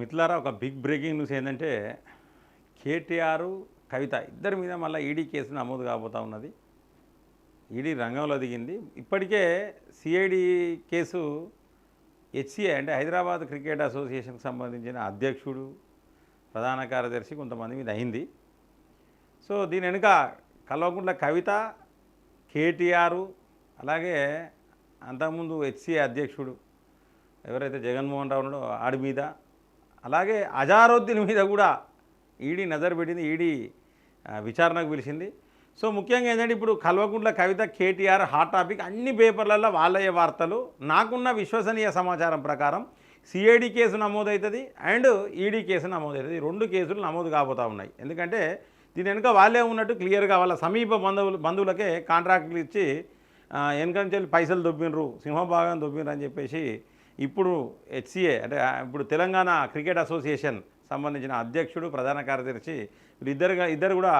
మిత్రులారా ఒక big breaking news ఏంటంటే కేటీఆర్ కవిత ఇద్దరి మీద మళ్ళీ ఈడీ కేసు నమోదు కాబోతా ఉన్నది. ఈడీ రంగంలో దిగింది. ఇప్పటికే సిఐడి కేసు హెచ్సిఐ అంటే హైదరాబాద్ క్రికెట్ అసోసియేషన్కి సంబంధించిన అధ్యక్షుడు ప్రధాన కార్యదర్శి కొంతమంది మీద అయింది. సో దీని వెనుక కల్వకుంట్ల కవిత కేటీఆర్ అలాగే అంతకుముందు హెచ్సిఐ అధ్యక్షుడు ఎవరైతే జగన్మోహన్ రావు ఉన్నాడో ఆడి మీద అలాగే అజారుద్దీన్ మీద కూడా ఈడీ నజర్ పెట్టింది ఈడీ విచారణకు పిలిచింది. సో ముఖ్యంగా ఏంటంటే ఇప్పుడు కల్వకుంట్ల కవిత కేటీఆర్ హాట్ టాపిక్ అన్ని పేపర్లలో వాళ్ళయ్యే వార్తలు. నాకున్న విశ్వసనీయ సమాచారం ప్రకారం CID case నమోదవుతుంది and ED case నమోదవుతుంది రెండు కేసులు నమోదు కాబోతా ఉన్నాయి. ఎందుకంటే దీని వెనుక వాళ్ళే ఉన్నట్టు క్లియర్గా వాళ్ళ సమీప బంధువులు బంధువులకే కాంట్రాక్టులు ఇచ్చి వెనుక నుంచి వెళ్ళి పైసలు దొబ్బినరు సింహభాగం దొబ్బినరు అని చెప్పేసి ఇప్పుడు హెచ్సిఏ అంటే ఇప్పుడు తెలంగాణ క్రికెట్ అసోసియేషన్ సంబంధించిన అధ్యక్షుడు ప్రధాన కార్యదర్శి వీళ్ళిద్దరుగా ఇద్దరు కూడా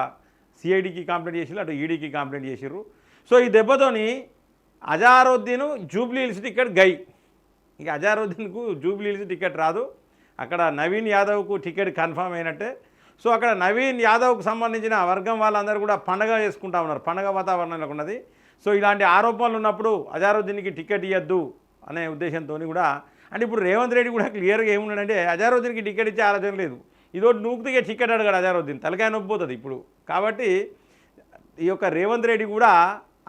సిఐడికి కంప్లైంట్ చేసిర్రు అటు ఈడీకి కంప్లైంట్ చేసిర్రు. సో ఈ దెబ్బతోని అజారుద్దీన్ జూబ్లీ హిల్స్ టికెట్ గై. ఇక అజారుద్దీన్కు జూబ్లీ హిల్స్ టికెట్ రాదు. అక్కడ నవీన్ యాదవ్కు టికెట్ కన్ఫర్మ్ అయినట్టే. సో అక్కడ నవీన్ యాదవ్కు సంబంధించిన వర్గం వాళ్ళందరూ కూడా పండగ చేసుకుంటా ఉన్నారు. పండగ వాతావరణంలో ఉన్నది. సో ఇలాంటి ఆరోపణలు ఉన్నప్పుడు అజారుద్దీన్కి టికెట్ ఇవ్వద్దు అనే ఉద్దేశంతో కూడా అంటే ఇప్పుడు రేవంత్ రెడ్డి కూడా క్లియర్గా ఏమున్నాడంటే అజారుద్దీన్కి టికెట్ ఇచ్చే ఆలోచన లేదు. ఇదో నూకుతిగా టికెట్ అడగాడు అజారుద్దీన్. తలకాయ నొప్పిపోతుంది ఇప్పుడు. కాబట్టి ఈ యొక్క రేవంత్ రెడ్డి కూడా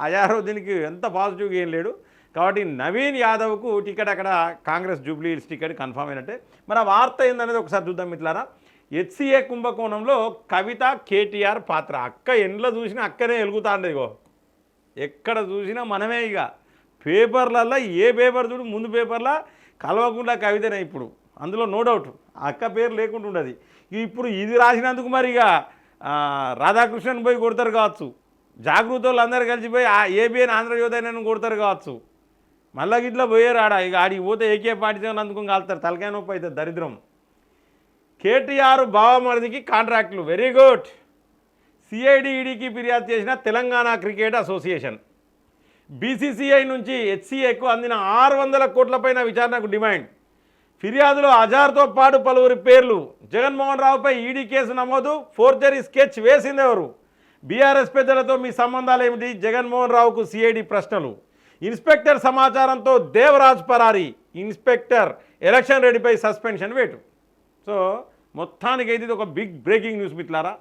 అజారుద్దీన్కి ఎంత పాజిటివ్గా ఏం లేడు. కాబట్టి నవీన్ యాదవ్కు టికెట్ అక్కడ కాంగ్రెస్ జూబ్లీ హిల్స్ టికెట్ కన్ఫర్మ్ అయినట్టే. మరి ఆ వార్త ఏందనేది ఒకసారి చూద్దాం మిట్లారా హెచ్సిఏ కుంభకోణంలో కవిత కేటీఆర్ పాత్ర. అక్క ఎండ్లో చూసినా అక్కనే వెలుగుతాండేగో ఎక్కడ చూసినా మనమే ఇక పేపర్లలో ఏ పేపర్ చూడు ముందు పేపర్లో కలవకుండా కవితనే ఇప్పుడు. అందులో నో డౌట్ అక్క పేరు లేకుండా ఉండదు. ఇప్పుడు ఇది రాసినందుకు మరి ఇక రాధాకృష్ణన్ పోయి కొడతారు కావచ్చు. జాగృత వాళ్ళు అందరు కలిసిపోయి ఏబిఎన్ ఆంధ్రజ్యోతి కొడతారు కావచ్చు. మళ్ళా గిట్లా పోయారు ఆడ. ఇక ఆడికి పోతే ఏకే పాటితో అందుకుని కాలుతారు. తలకాయ నొప్పి అవుతుంది దరిద్రం. కేటీఆర్ బావమరిదికి కాంట్రాక్టులు. వెరీ గుడ్ సిఐడిఈడికి ఫిర్యాదు చేసిన తెలంగాణ క్రికెట్ అసోసియేషన్. బీసీసీఐ నుంచి హెచ్సిఐకు అందిన ఆరు వందల కోట్లపైన విచారణకు డిమాండ్. ఫిర్యాదులో అజార్తో పాటు పలువురి పేర్లు. జగన్మోహన్ రావుపై ఈడీ కేసు నమోదు ఫోర్జరీ స్కెచ్ వేసిందెవరు బీఆర్ఎస్ పెద్దలతో మీ సంబంధాలు ఏమిటి జగన్మోహన్ రావుకు సిఐడి ప్రశ్నలు. ఇన్స్పెక్టర్ సమాచారంతో దేవరాజ్ పరారి ఇన్స్పెక్టర్ ఎలక్షన్ రెడ్డిపై సస్పెన్షన్ వేటు. సో మొత్తానికైతే ఇది ఒక బిగ్ బ్రేకింగ్ న్యూస్ మిట్లారా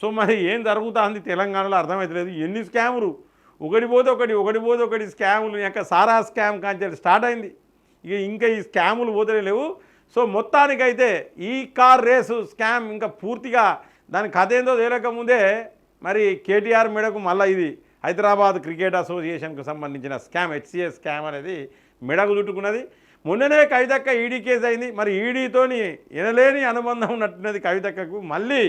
సో మరి ఏం జరుగుతుంది తెలంగాణలో అర్థమవుతలేదు ఎన్ని స్కాములు? ఒకటి పోతే ఒకటి ఒకటి పోతే ఒకటి స్కాములు ఇంకా సారా స్కామ్ కాంచెల్ స్టార్ట్ అయింది. ఇక ఇంకా ఈ స్కాములు పోతలే లేవు. సో మొత్తానికైతే ఈ కార్ రేసు స్కామ్ ఇంకా పూర్తిగా దాని కథ ఏందో తేలకముందే మరి కేటీఆర్ మెడకు మళ్ళీ ఇది హైదరాబాద్ క్రికెట్ అసోసియేషన్కు సంబంధించిన స్కామ్ హెచ్సిఏ స్కామ్ అనేది మెడకు చుట్టుకున్నది. మొన్ననే కవితక్క ఈడీ కేసు అయింది. మరి ఈడీతోని ఎనలేని అనుబంధం ఉన్నట్టున్నది కవితక్కకు. మళ్ళీ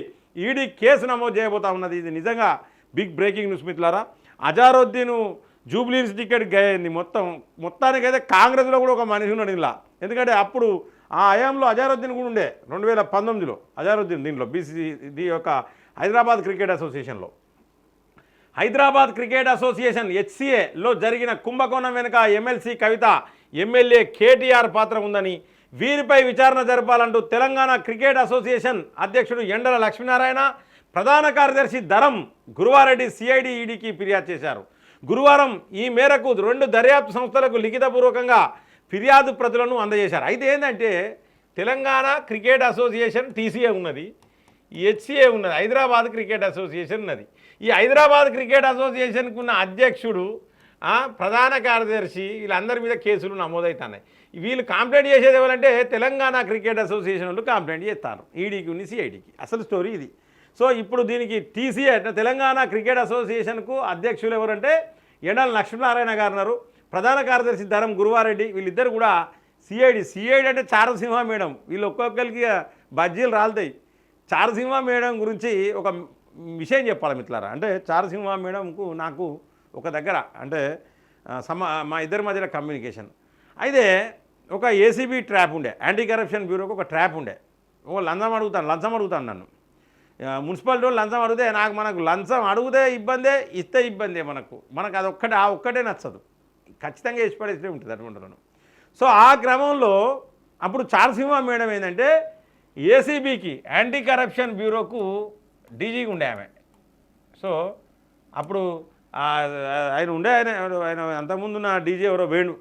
ఈడీ కేసు నమోదు చేయబోతా ఉన్నది. ఇది నిజంగా బిగ్ బ్రేకింగ్ న్యూస్ మిత్రులారా. అజారుద్దీను జూబ్లీస్ టికెట్ గయింది మొత్తం. మొత్తానికైతే కాంగ్రెస్లో కూడా ఒక మనిషి ఉన్నాడు ఇలా ఎందుకంటే అప్పుడు ఆ హయాంలో అజారుద్దీన్ కూడా ఉండే రెండు వేల పంతొమ్మిదిలో. అజారుద్దీన్ దీంట్లో బీసీ ఇది యొక్క హైదరాబాద్ క్రికెట్ అసోసియేషన్లో. హైదరాబాద్ క్రికెట్ అసోసియేషన్ హెచ్సిఏలో జరిగిన కుంభకోణం వెనుక ఎమ్మెల్సీ కవిత ఎమ్మెల్యే కేటీఆర్ పాత్ర ఉందని వీరిపై విచారణ జరపాలంటూ తెలంగాణ క్రికెట్ అసోసియేషన్ అధ్యక్షుడు ఎండల లక్ష్మీనారాయణ ప్రధాన కార్యదర్శి ధరం గురువారెడ్డి సిఐడి ఈడీకి ఫిర్యాదు చేశారు. గురువారం ఈ మేరకు రెండు దర్యాప్తు సంస్థలకు లిఖితపూర్వకంగా ఫిర్యాదు ప్రతులను అందజేశారు. అయితే ఏంటంటే తెలంగాణ క్రికెట్ అసోసియేషన్ టీసీఏ ఉన్నది హెచ్సిఏ ఉన్నది హైదరాబాద్ క్రికెట్ అసోసియేషన్ ఉన్నది. ఈ హైదరాబాద్ క్రికెట్ అసోసియేషన్కి ఉన్న అధ్యక్షుడు ప్రధాన కార్యదర్శి వీళ్ళందరి మీద కేసులు నమోదవుతున్నాయి వీళ్ళు కంప్లైంట్ చేసేది ఎవరంటే తెలంగాణ క్రికెట్ అసోసియేషన్ వాళ్ళు కంప్లైంట్ చేస్తారు. ఈడీకి ఉంది సిఐడికి అసలు స్టోరీ ఇది. సో ఇప్పుడు దీనికి టీసీఏ అంటే తెలంగాణ క్రికెట్ అసోసియేషన్కు అధ్యక్షులు ఎవరంటే ఎండల లక్ష్మీనారాయణ గారు ఉన్నారు. ప్రధాన కార్యదర్శి ధరం గురువారెడ్డి. వీళ్ళిద్దరు కూడా సిఐడి. సిఐడి అంటే చారసింహ మేడం. వీళ్ళు ఒక్కొక్కరికి బజ్జీలు రాలుతాయి. చారసింహ మేడం గురించి ఒక విషయం చెప్పాలి మిత్రులారా. అంటే చారసింహ మేడంకు నాకు ఒక దగ్గర అంటే సమా సమ మా ఇద్దరి మధ్యలో కమ్యూనికేషన్. అయితే ఒక ఏసీబీ ట్రాప్ ఉండే. యాంటీ కరప్షన్ బ్యూరోకి ఒక ట్రాప్ ఉండే. ఓ లంచం అడుగుతాను లంచం అడుగుతాను నన్ను. మున్సిపాలిటీ వాళ్ళు లంచం అడిగితే నాకు మనకు లంచం అడిగితే ఇబ్బందే ఇస్తే ఇబ్బందే మనకు. మనకు అది ఒక్కటే ఆ ఒక్కటే నచ్చదు. ఖచ్చితంగా ఇష్టపడేసే ఉంటుంది అటువంటిలను సో ఆ క్రమంలో అప్పుడు చారసింహ మేడం ఏంటంటే ఏసీబీకి యాంటీ కరప్షన్ బ్యూరోకు డీజీగా ఉండే ఆమె. సో అప్పుడు ఆయన ఉండే ఆయన ఆయన అంతకుముందు నా డీజీ ఎవరో వేణు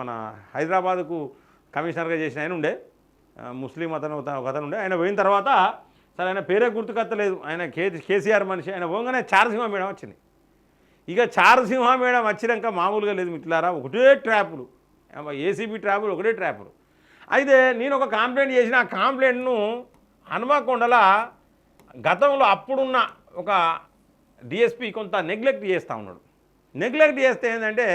మన హైదరాబాద్కు కమిషనర్గా చేసిన ఆయన ఉండే. ముస్లిం అతను ఒక ఒక అతను ఉండే. ఆయన పోయిన తర్వాత సరే ఆయన పేరే గుర్తుకత్తలేదు. ఆయన కే కేసీఆర్ మనిషి. ఆయన పోగానే చారసింహ మేడం వచ్చింది. ఇక చారసింహ మేడం వచ్చినాక మామూలుగా లేదు మిట్లారా ఒకటే ట్రాపులు. ఏసీబీ ట్రాపులు ఒకటే ట్రాపులు. అయితే నేను ఒక కంప్లైంట్ చేసిన ఆ కంప్లైంట్ను హనుమకొండల గతంలో అప్పుడున్న ఒక డిఎస్పి కొంత నెగ్లెక్ట్ చేస్తూ ఉన్నాడు. నెగ్లెక్ట్ చేస్తే ఏంటంటే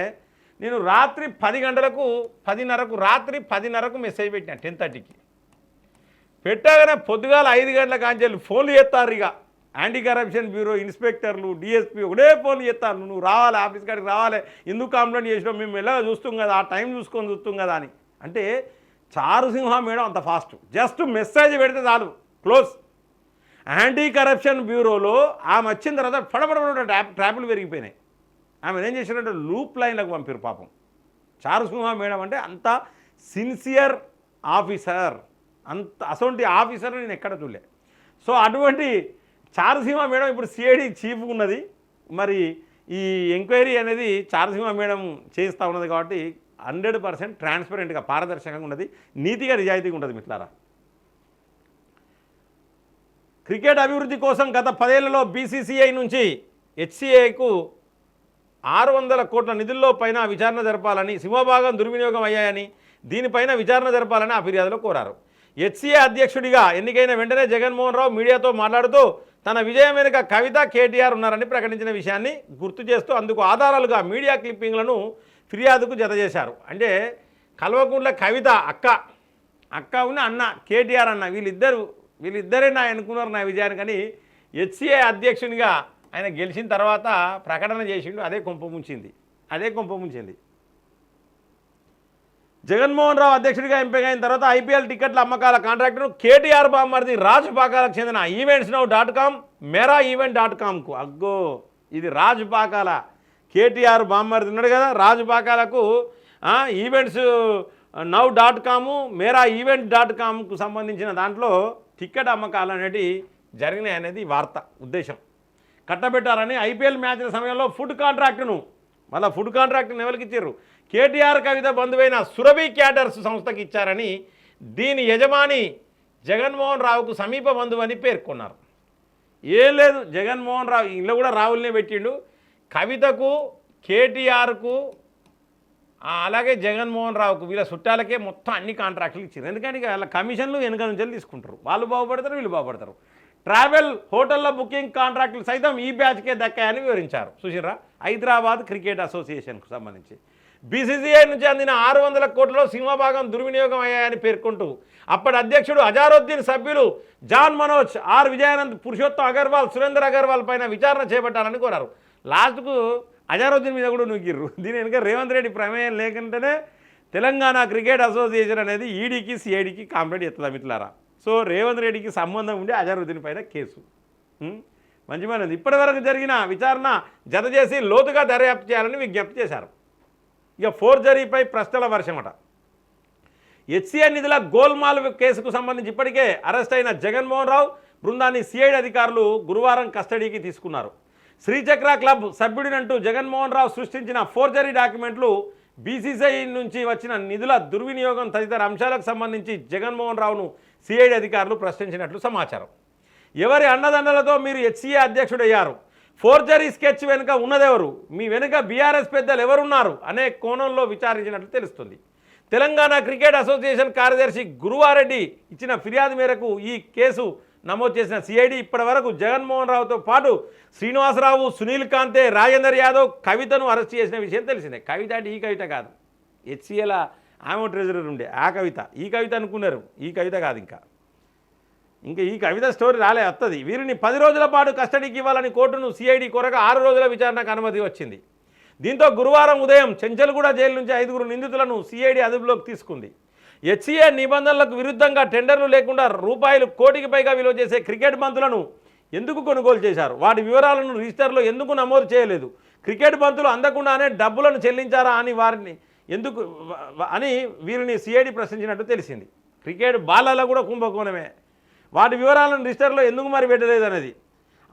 నేను రాత్రి పది గంటలకు పదిన్నరకు రాత్రి పదిన్నరకు మెసేజ్ పెట్టిన టెన్ థర్టీకి పెట్టగానే పొద్దుగాల ఐదు గంటల కాంచెల్లి ఫోన్లు చేస్తారు ఇక. యాంటీ కరప్షన్ బ్యూరో ఇన్స్పెక్టర్లు డిఎస్పీ ఒకటే ఫోన్లు చేస్తారు. నువ్వు రావాలి ఆఫీస్ కాడికి రావాలి. ఎందుకు కంప్లైంట్ చేసినావు? మేము ఎలా చూస్తాం కదా ఆ టైం చూసుకొని చూస్తాం కదా అని. అంటే చారుసింహ మేడం అంత ఫాస్ట్ జస్ట్ మెసేజ్ పెడితే చాలు. క్లోజ్ యాంటీ కరప్షన్ బ్యూరోలో ఆమె వచ్చిన తర్వాత ఫడఫడఫడ ట్రాప్ ట్రాపులు పెరిగిపోయినాయి. ఆమె ఏం చేసినట్టు లూప్ లైన్లకు పంపారు పాపం. చారుసింహ మేడం అంటే అంత సిన్సియర్ ఆఫీసర్ అంత అసొంటి ఆఫీసర్ నేను ఎక్కడ చూడలే. సో అటువంటి చారసీమ మేడం ఇప్పుడు సిఐడి చీఫ్ ఉన్నది మరి ఈ ఎంక్వైరీ అనేది చారసీమ మేడం చేయిస్తూ ఉన్నది కాబట్టి హండ్రెడ్ పర్సెంట్ ట్రాన్స్పరెంట్గా పారదర్శకంగా ఉన్నది. నీతిగా నిజాయితీగా ఉంటుంది మిట్లారా క్రికెట్ అభివృద్ధి కోసం గత పదేళ్ళలో బీసీసీఐ నుంచి హెచ్సిఐకు ఆరు వందల కోట్ల నిధుల్లో పైన విచారణ జరపాలని సింహభాగం దుర్వినియోగం అయ్యాయని దీనిపైన విచారణ జరపాలని ఆ ఫిర్యాదులో కోరారు. హెచ్సిఏ అధ్యక్షుడిగా ఎన్నికైన వెంటనే జగన్మోహన్ రావు మీడియాతో మాట్లాడుతూ తన విజయం వెనుక కవిత కేటీఆర్ ఉన్నారని ప్రకటించిన విషయాన్ని గుర్తు చేస్తూ అందుకు ఆధారాలుగా మీడియా క్లిప్పింగ్లను ఫిర్యాదుకు జతచేశారు. అంటే కల్వకుంట్ల కవిత అక్క అక్క ఉన్న అన్న కేటీఆర్ అన్న వీళ్ళిద్దరు వీళ్ళిద్దరే నా అనుకున్నారు నా విజయాన్ని కానీ హెచ్సిఏ అధ్యక్షునిగా ఆయన గెలిచిన తర్వాత ప్రకటన చేసిండు అదే కొంప ముంచింది అదే కొంప ముంచింది. జగన్మోహన్ రావు అధ్యక్షుడిగా ఎంపికైన తర్వాత ఐపీఎల్ టికెట్ల అమ్మకాల కాంట్రాక్టును కేటీఆర్ బామ్మర్ది రాజుపాకాలకు చెందిన ఈవెంట్స్ నౌ డాట్ కామ్ మెరా ఈవెంట్ డాట్ కామ్కు అగ్గో ఇది రాజుపాకాల. కేటీఆర్ బామ్మర్ది ఉన్నాడు కదా రాజ్ పాకాలకు ఈవెంట్స్ నౌ డాట్ కాము మేరా ఈవెంట్ డాట్ కామ్కు సంబంధించిన దాంట్లో టికెట్ అమ్మకాలు అనేటివి జరిగినాయి అనేది వార్త ఉద్దేశం. కట్టబెట్టారని ఐపీఎల్ మ్యాచ్ల సమయంలో ఫుడ్ కాంట్రాక్టును మళ్ళీ ఫుడ్ కాంట్రాక్ట్ని ఎవరికి ఇచ్చారు కేటీఆర్ కవిత బంధువైన సురభి క్యాటర్స్ సంస్థకి ఇచ్చారని దీని యజమాని జగన్మోహన్ రావుకు సమీప బంధువు అని పేర్కొన్నారు. ఏం లేదు జగన్మోహన్ రావు ఇంట్లో కూడా రావులనే పెట్టిండు. కవితకు కేటీఆర్కు అలాగే జగన్మోహన్ రావుకు వీళ్ళ చుట్టాలకే మొత్తం అన్ని కాంట్రాక్టులు ఇచ్చారు ఎందుకంటే వాళ్ళ కమిషన్లు వెనుక నుంచి తీసుకుంటారు. వాళ్ళు బాగుపడతారు వీళ్ళు బాగుపడతారు. ట్రావెల్ హోటల్లో బుకింగ్ కాంట్రాక్టులు సైతం ఈ బ్యాచ్కే దక్కాయని వివరించారు. చూసిరా హైదరాబాద్ క్రికెట్ అసోసియేషన్కు సంబంధించి. బీసీసీఐ నుంచి అందిన ఆరు వందల కోట్లలో సింహభాగం దుర్వినియోగం అయ్యాయని పేర్కొంటూ అప్పటి అధ్యక్షుడు అజారుద్దీన్ సభ్యులు జాన్ మనోజ్ ఆర్ విజయానంద్ పురుషోత్తం అగర్వాల్ సురేందర్ అగర్వాల్ పైన విచారణ చేపట్టాలని కోరారు. లాస్ట్కు అజారుద్దీన్ మీద కూడా నుగ్గిర్రు దీని వెనుక రేవంత్ రెడ్డి ప్రమేయం లేకుంటేనే తెలంగాణ క్రికెట్ అసోసియేషన్ అనేది ఈడీకి సిఐడికి కాంప్లైంట్ ఎత్తుదా మిట్లారా సో రేవంత్ రెడ్డికి సంబంధం ఉండి అజారుద్దీన్ పైన కేసు. మంచి మనది ఇప్పటివరకు జరిగిన విచారణ జత చేసి లోతుగా దర్యాప్తు చేయాలని విజ్ఞప్తి చేశారు. ఇక ఫోర్జరీపై ప్రశ్నల వర్షమట. హెచ్సిఐ నిధుల గోల్మాల్ కేసుకు సంబంధించి ఇప్పటికే అరెస్ట్ అయిన జగన్మోహన్ రావు బృందాన్ని సిఐడి అధికారులు గురువారం కస్టడీకి తీసుకున్నారు. శ్రీచక్ర క్లబ్ సభ్యుడినంటూ జగన్మోహన్ రావు సృష్టించిన ఫోర్జరీ డాక్యుమెంట్లు బీసీసీఐ నుంచి వచ్చిన నిధుల దుర్వినియోగం తదితర అంశాలకు సంబంధించి జగన్మోహన్ రావును సిఐడి అధికారులు ప్రశ్నించినట్లు సమాచారం. ఎవరి అన్నదండలతో మీరు హెచ్సిఏ అధ్యక్షుడయ్యారు? ఫోర్జరీ స్కెచ్ వెనుక ఉన్నదెవరు? మీ వెనుక బీఆర్ఎస్ పెద్దలు ఎవరున్నారు? అనే కోణంలో విచారించినట్లు తెలుస్తుంది. తెలంగాణ క్రికెట్ అసోసియేషన్ కార్యదర్శి గురువారెడ్డి ఇచ్చిన ఫిర్యాదు మేరకు ఈ కేసు నమోదు చేసిన సిఐడి ఇప్పటివరకు జగన్మోహన్ రావుతో పాటు శ్రీనివాసరావు సునీల్ కాంతే రాజేందర్ యాదవ్ కవితను అరెస్ట్ చేసిన విషయం తెలిసిందే. కవిత అంటే ఈ కవిత కాదు. హెచ్సిఎల ఆమె ట్రెజరర్ ఉండే. ఆ కవిత. ఈ కవిత అనుకున్నారు. ఈ కవిత కాదు ఇంకా. ఇంకా ఈ కవిత స్టోరీ రాలే వస్తుంది వీరిని పది రోజుల పాటు కస్టడీకి ఇవ్వాలని కోర్టును సిఐడి కొరగా ఆరు రోజుల విచారణకు అనుమతి వచ్చింది. దీంతో గురువారం ఉదయం చెంచల్గూడ జైలు నుంచి ఐదుగురు నిందితులను సిఐడి అదుపులోకి తీసుకుంది. హెచ్సిఏ నిబంధనలకు విరుద్ధంగా టెండర్లు లేకుండా రూపాయలు కోటికి పైగా విలువ చేసే క్రికెట్ బంతులను ఎందుకు కొనుగోలు చేశారు? వాటి వివరాలను రిజిస్టర్లో ఎందుకు నమోదు చేయలేదు? క్రికెట్ బంతులు అందకుండానే డబ్బులను చెల్లించారా అని వారిని ఎందుకు అని వీరిని సిఐడి ప్రశ్నించినట్టు తెలిసింది. క్రికెట్ బాలలో కూడా కుంభకోణమే. వాటి వివరాలను రిజిస్టర్లో ఎందుకు మరి పెట్టలేదు అనేది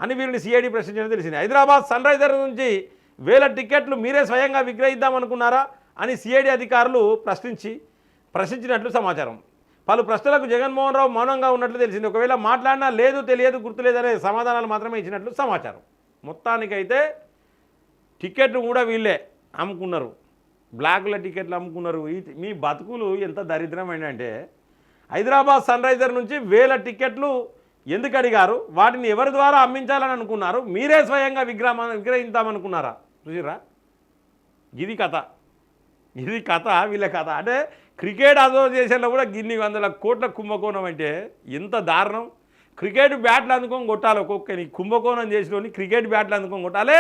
అని వీరిని సిఐడి ప్రశ్నించడం తెలిసింది. హైదరాబాద్ సన్ రైజర్ నుంచి వేల టికెట్లు మీరే స్వయంగా విక్రయిద్దామనుకున్నారా? అని సిఐడి అధికారులు ప్రశ్నించి ప్రశ్నించినట్లు సమాచారం. పలు ప్రశ్నలకు జగన్మోహన్ రావు మౌనంగా ఉన్నట్లు తెలిసింది. ఒకవేళ మాట్లాడినా లేదు తెలియదు గుర్తులేదనే సమాధానాలు మాత్రమే ఇచ్చినట్లు సమాచారం. మొత్తానికైతే టికెట్లు కూడా వీళ్ళే అమ్ముకున్నారు. బ్లాక్ల టికెట్లు అమ్ముకున్నారు. ఈ- మీ బతుకులు ఎంత దరిద్రమైన అంటే హైదరాబాద్ సన్ రైజర్ నుంచి వేల టికెట్లు ఎందుకు అడిగారు? వాటిని ఎవరి ద్వారా అమ్మించాలని అనుకున్నారు? మీరే స్వయంగా విగ్రహ విగ్రహించామనుకున్నారా చూసిరా ఇది కథ. ఇది కథ వీళ్ళ కథ. అంటే క్రికెట్ అసోసియేషన్లో కూడా గిన్ని వందల కోట్ల కుంభకోణం అంటే ఎంత దారుణం. క్రికెట్ బ్యాట్లు అందుకొని కొట్టాలి ఒక్కొక్కని కుంభకోణం చేసినోని క్రికెట్ బ్యాట్లు అందుకొని కొట్టాలి.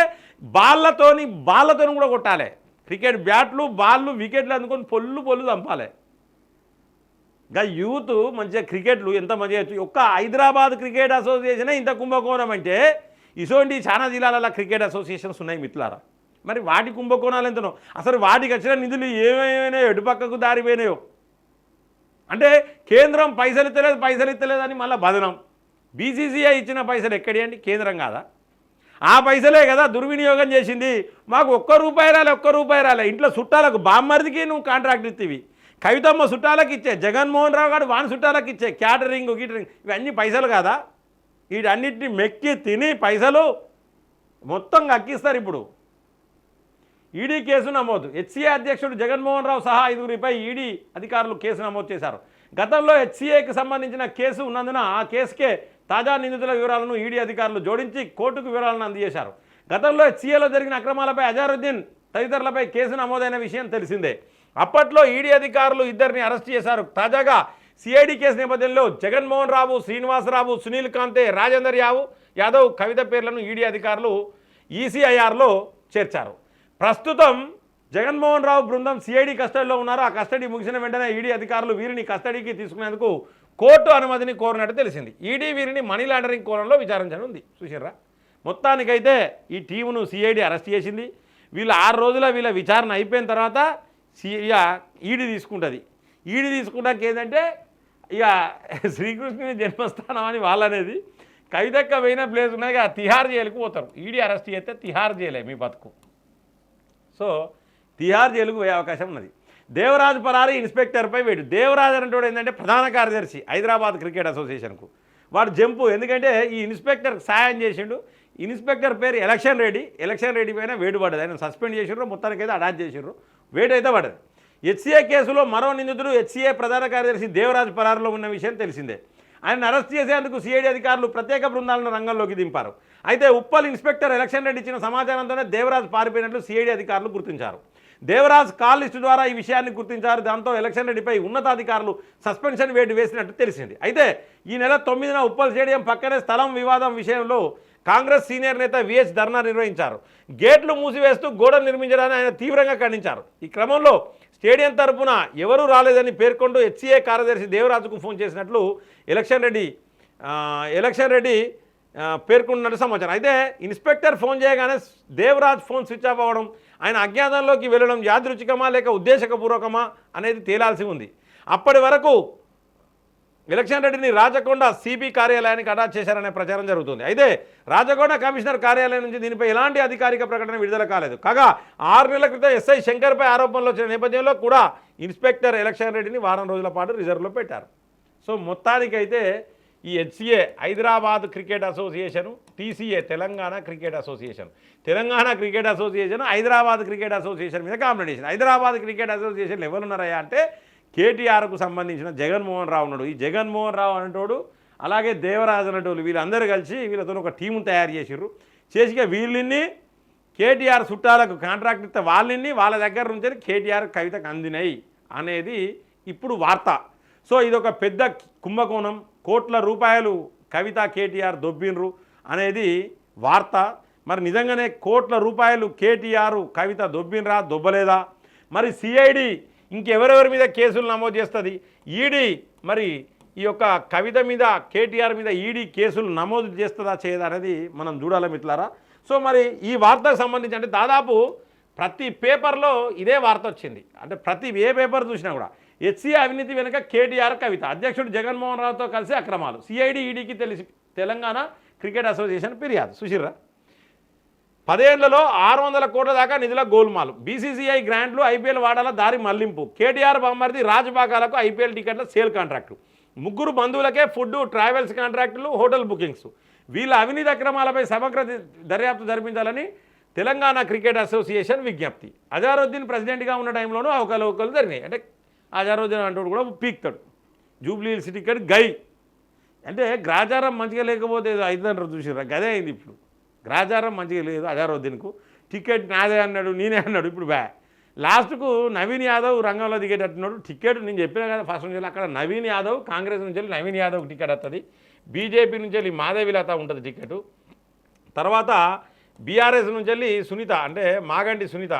బాళ్ళతోని బాళ్ళతోని కూడా కొట్టాలి. క్రికెట్ బ్యాట్లు బాళ్ళు వికెట్లు అందుకొని పొల్లు పొల్లు చంపాలి. ఇంకా యూత్ మంచిగా క్రికెట్లు ఎంత మంచిగా ఒక్క హైదరాబాద్ క్రికెట్ అసోసియేషనే ఇంత కుంభకోణం అంటే ఇటువంటి చాలా జిల్లాలలో క్రికెట్ అసోసియేషన్స్ ఉన్నాయి మిత్రులారా. మరి వాటి కుంభకోణాలు ఎంతనో. అసలు వాటికి వచ్చిన నిధులు ఏమైనాయో ఎటుపక్కకు దారిపోయినాయో. అంటే కేంద్రం పైసలు ఇస్తలేదు పైసలు ఇస్తలేదని అని మళ్ళీ బదనం. బీసీసీఐ ఇచ్చిన పైసలు ఎక్కడి అండి? కేంద్రం కాదా? ఆ పైసలే కదా దుర్వినియోగం చేసింది. మాకు ఒక్క రూపాయి రాలే ఒక్క రూపాయి రాలే. ఇంట్లో చుట్టాలకు బామ్మర్దికి నువ్వు కాంట్రాక్ట్ ఇస్తేవి కవితమ్మ చుట్టాలకు ఇచ్చే జగన్మోహన్ రావు గారు వాని చుట్టాలకు ఇచ్చే క్యాటరింగ్ గీటరింగ్ ఇవన్నీ పైసలు కాదా? వీటన్నిటిని మెక్కి తిని పైసలు మొత్తం అక్కిస్తారు ఇప్పుడు. ఈడీ కేసు నమోదు. హెచ్సీఏ అధ్యక్షుడు జగన్మోహన్ రావు సహా ఐదుగురిపై ఈడీ అధికారులు కేసు నమోదు చేశారు. గతంలో హెచ్సీఏకి సంబంధించిన కేసు ఉన్నందున ఆ కేసుకే తాజా నిందితుల వివరాలను ఈడీ అధికారులు జోడించి కోర్టుకు వివరాలను అందజేశారు. గతంలో హెచ్సీఏలో జరిగిన అక్రమాలపై అజారుద్దీన్ తదితరులపై కేసు నమోదైన విషయం తెలిసిందే. అప్పట్లో ఈడీ అధికారులు ఇద్దరిని అరెస్ట్ చేశారు. తాజాగా సిఐడి కేసు నేపథ్యంలో జగన్మోహన్ రావు శ్రీనివాసరావు సునీల్ కాంతే రాజేందర్ యావు యాదవ్ కవిత పేర్లను ఈడీ అధికారులు ఈసీఐఆర్లో చేర్చారు. ప్రస్తుతం జగన్మోహన్ రావు బృందం సిఐడి కస్టడీలో ఉన్నారు. ఆ కస్టడీ ముగిసిన వెంటనే ఈడీ అధికారులు వీరిని కస్టడీకి తీసుకునేందుకు కోర్టు అనుమతిని కోరినట్టు తెలిసింది. ఈడీ వీరిని మనీ లాండరింగ్ కోణంలో విచారించనుంది. చూసారా మొత్తానికైతే ఈ టీమును సిఐడి అరెస్ట్ చేసింది. వీళ్ళ ఆరు రోజుల వీళ్ళ విచారణ అయిపోయిన తర్వాత ఇక ఈడి తీసుకుంటుంది. ఈడి తీసుకున్నాక ఏంటంటే ఇక శ్రీకృష్ణుని జన్మస్థానం అని వాళ్ళనేది. కవితక్క పోయిన ప్లేస్ ఉన్నాయి ఆ తిహార్ జైలుకు పోతారు. ఈడీ అరెస్ట్ చేస్తే తిహార్ జైలే మీ బతుకు. సో తిహార్ జైలుకు పోయే అవకాశం ఉన్నది. దేవరాజు పరారి ఇన్స్పెక్టర్పై వేడు. దేవరాజు అనేటోడు ఏంటంటే ప్రధాన కార్యదర్శి హైదరాబాద్ క్రికెట్ అసోసియేషన్కు. వాడు జంపు. ఎందుకంటే ఈ ఇన్స్పెక్టర్ సాయం చేసిండు. ఇన్స్పెక్టర్ పేరు ఎలక్షన్ రెడ్డి. ఎలక్షన్ రెడ్డి పైన వేడుపడ్డది ఆయన సస్పెండ్ చేసిర్రు మొత్తానికైతే అటాచ్ చేసిర్రు వేటు అయితే పడ్డది హెచ్సీఏ కేసులో మరో నిందితుడు హెచ్సీఏ ప్రధాన కార్యదర్శి దేవరాజ్ పరారులో ఉన్న విషయం తెలిసిందే. ఆయన అరెస్ట్ చేసేందుకు సిఐడి అధికారులు ప్రత్యేక బృందాలను రంగంలోకి దింపారు. అయితే ఉప్పల్ ఇన్స్పెక్టర్ ఎలక్షన్ రెడ్డి ఇచ్చిన సమాచారంతోనే దేవరాజ్ పారిపోయినట్లు సిఐడి అధికారులు గుర్తించారు. దేవరాజ్ కాల్ లిస్టు ద్వారా ఈ విషయాన్ని గుర్తించారు. దాంతో ఎలక్షన్ రెడ్డిపై ఉన్నతాధికారులు సస్పెన్షన్ వేటు వేసినట్టు తెలిసింది. అయితే ఈ నెల తొమ్మిదిన ఉప్పల్ స్టేడియం పక్కనే స్థలం వివాదం విషయంలో కాంగ్రెస్ సీనియర్ నేత విఎస్ ధర్నా నిర్వహించారు. గేట్లు మూసివేస్తూ గోడ నిర్మించడాన్ని ఆయన తీవ్రంగా ఖండించారు. ఈ క్రమంలో స్టేడియం తరపున ఎవరూ రాలేదని పేర్కొంటూ హెచ్సీఏ కార్యదర్శి దేవరాజుకు ఫోన్ చేసినట్లు ఎలక్షన్ రెడ్డి ఎలక్షన్ రెడ్డి పేర్కొన్నట్టు సమాచారం. అయితే ఇన్స్పెక్టర్ ఫోన్ చేయగానే దేవరాజ్ ఫోన్ స్విచ్ ఆఫ్ అవ్వడం ఆయన అజ్ఞాతంలోకి వెళ్ళడం యాదృచ్ఛికమా లేక ఉద్దేశకపూర్వకమా అనేది తేలాల్సి ఉంది. అప్పటి వరకు ఎలక్షన్ రెడ్డిని రాజకొండ సిబి కార్యాలయానికి అటాచ్ చేశారనే ప్రచారం జరుగుతుంది. అయితే రాజకొండ కమిషనర్ కార్యాలయం నుంచి దీనిపై ఎలాంటి అధికారిక ప్రకటన విడుదల కాలేదు. కాగా ఆరు నెలల క్రితం ఎస్ఐ శంకర్పై ఆరోపణలు వచ్చిన నేపథ్యంలో కూడా ఇన్స్పెక్టర్ ఎలక్షన్ రెడ్డిని వారం రోజుల పాటు రిజర్వ్లో పెట్టారు. సో మొత్తానికైతే ఈ HCA Hyderabad cricket association TCA Telangana cricket association. Telangana cricket association Hyderabad cricket association మీద కాంపిటీషన్ హైదరాబాద్ క్రికెట్ అసోసియేషన్ ఎవరున్నారయ్యా అంటే కేటీఆర్కు సంబంధించిన జగన్మోహన్ రావు ఉన్నాడు. ఈ జగన్మోహన్ రావు అనేటోడు అలాగే దేవరాజు అనేటోళ్ళు వీళ్ళందరూ కలిసి వీళ్ళతో ఒక టీము తయారు చేసిర్రు. చేసిగా వీళ్ళని కేటీఆర్ చుట్టాలకు కాంట్రాక్ట్ ఇస్తే వాళ్ళని వాళ్ళ దగ్గర నుంచి కేటీఆర్ కవితకు అందినాయి అనేది ఇప్పుడు వార్త. సో ఇది ఒక పెద్ద కుంభకోణం. కోట్ల రూపాయలు కవిత కేటీఆర్ దొబ్బిండ్రు అనేది వార్త. మరి నిజంగానే కోట్ల రూపాయలు కేటీఆర్ కవిత దొబ్బినరా దొబ్బలేదా? మరి సిఐడి ఇంకెవరెవరి మీద కేసులు నమోదు చేస్తుంది? ఈడీ మరి ఈ యొక్క కవిత మీద కేటీఆర్ మీద ఈడీ కేసులు నమోదు చేస్తుందా చేయదా అనేది మనం చూడాలి మిత్రులారా? సో మరి ఈ వార్తకు సంబంధించి అంటే దాదాపు ప్రతి పేపర్లో ఇదే వార్త వచ్చింది. అంటే ప్రతి ఏ పేపర్ చూసినా కూడా హెచ్సీ అవినీతి వెనుక కేటీఆర్ కవిత. అధ్యక్షుడు జగన్మోహన్ రావుతో కలిసి అక్రమాలు. సిఐడి ఈడీకి తెలిసి తెలంగాణ క్రికెట్ అసోసియేషన్ ఫిర్యాదు. సుశీర్రా పదేళ్ళలో ఆరు వందల కోట్ల దాకా నిధుల గోల్మాలు. బీసీసీఐ గ్రాంట్లు ఐపీఎల్ వాడాల దారి మళ్ళింపు. కేటీఆర్ బొమ్మర్ది రాజబాకాలకు ఐపీఎల్ టికెట్ల సేల్ కాంట్రాక్టు. ముగ్గురు బంధువులకే ఫుడ్ ట్రావెల్స్ కాంట్రాక్టులు హోటల్ బుకింగ్స్. వీళ్ళ అవినీతి అక్రమాలపై సమగ్ర దర్యాప్తు జరిపించాలని తెలంగాణ క్రికెట్ అసోసియేషన్ విజ్ఞప్తి. అజారుద్దీన్ ప్రెసిడెంట్గా ఉన్న టైంలోనూ అవకలవకలు జరిగినాయి. అంటే అజారుద్దీన్ అంటూ కూడా పీక్తాడు. జూబ్లీ హిల్స్ టికెట్ గై. అంటే గ్రాచారం మంచిగా లేకపోతే ఐదు అంటారు చూసిరా గదే అయింది ఇప్పుడు. గ్రాచారం మంచిగా లేదు అజారుద్దీన్కు. టికెట్ నాదే అన్నాడు నేనే అన్నాడు ఇప్పుడు బ్యా. లాస్ట్కు నవీన్ యాదవ్ రంగంలో దిగేటట్టున్నాడు. టికెట్ నేను చెప్పిన కదా ఫస్ట్ నుంచి అక్కడ నవీన్ యాదవ్ కాంగ్రెస్ నుంచి వెళ్ళి నవీన్ యాదవ్ టికెట్ వస్తుంది బీజేపీ నుంచి వెళ్ళి మాధవి లత ఉంటుంది టికెట్. తర్వాత బీఆర్ఎస్ నుంచి వెళ్ళి సునీత అంటే మాగంటి సునీత.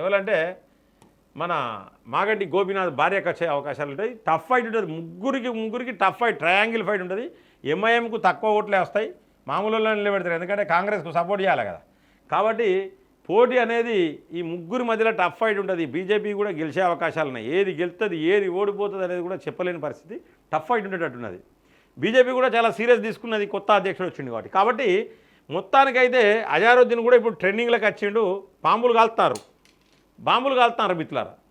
ఎవరంటే మన మాగంటి గోపీనాథ్ భార్యకు వచ్చే అవకాశాలు ఉంటాయి. టఫ్ ఫైట్ ఉంటుంది. ముగ్గురికి ముగ్గురికి టఫ్ ఫైట్ ట్రయాంగిల్ ఫైట్ ఉంటుంది. ఎంఐఎంకు తక్కువ ఓట్లే వస్తాయి. మామూలు నిలబెడతారు. ఎందుకంటే కాంగ్రెస్కు సపోర్ట్ చేయాలి కదా. కాబట్టి పోటీ అనేది ఈ ముగ్గురి మధ్యలో టఫ్ ఫైట్ ఉంటుంది. బీజేపీ కూడా గెలిచే అవకాశాలు ఉన్నాయి. ఏది గెలుతుంది ఏది ఓడిపోతుంది అనేది కూడా చెప్పలేని పరిస్థితి. Tough fight ఉండేటట్టున్నది. బీజేపీ కూడా చాలా సీరియస్ తీసుకున్నది. కొత్త అధ్యక్షుడు వచ్చింది కాబట్టి. కాబట్టి మొత్తానికైతే అజారుద్దీన్ కూడా ఇప్పుడు ట్రెండింగ్లోకి వచ్చిండు. పాంబులు కాలుతారు బాంబులు కాలుతున్నారు మిత్రులారా.